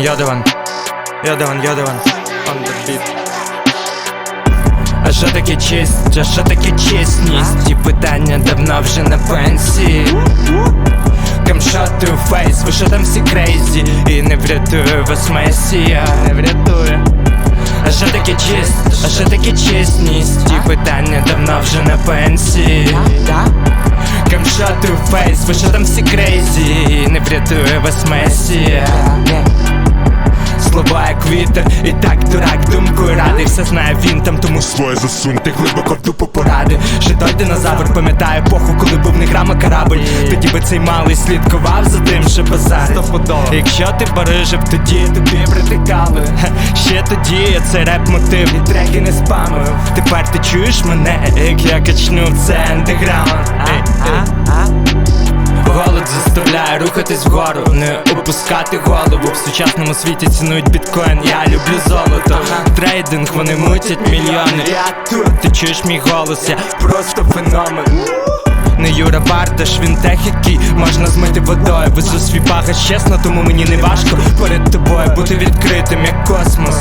Йодиван. Йодиван, Йодиван. On the beat. А що таке честь? А що таке чесність? Ті питання давно вже на пенсії. Камшот у фейс, ви що там всі крейзі І не врятує вас месія, не врятує А що таке честь? А що таке чесність? Ті питання давно вже на пенсії. Камшот у фейс, ви що там всі крейзі? Не врятує вас месія Слова як вітер, і так дурак думкою радий. Все знає він там, тому своє засуньте глибоко в дупу поради. Ще той динозавр пам'ятає епоху, коли був не грама корабль би цей малий слідкував за тим, що базарить. Якщо ти барижив, тоді тобі притикали. Ще тоді я цей реп мотив. І треки не спамив. Тепер ти чуєш мене, як я качну це андеграунд. Голод заставляє рухатись вгору, не опускати голову. В сучасному світі цінують біткоін, я люблю золото. Трейдинг, вони мутять мільйони. Я тут, ти чуєш мій голос, я просто феномен Юра Бардаш, він тех, який можна змити водою. Везу свій багаж чесно, тому мені не важко перед тобою бути відкритим, як космос.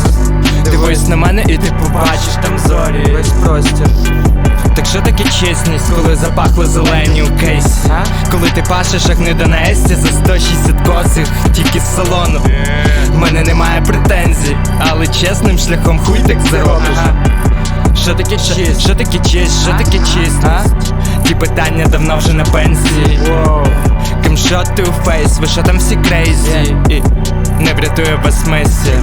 Дивись на мене і ти побачиш там зорі. Весь простір. Так що таке чесність, коли запахли зелені у кейсі? Коли ти пашеш, як не Донесці за 160 косих, тільки з салону. В мене немає претензій, але чесним шляхом хуй так заробиш що таке честь, що таке честь, що таке чесність Ті питання давно вже на пенсії. Кимшоти у фейс, ви що там всі крейзі? І не врятує вас месія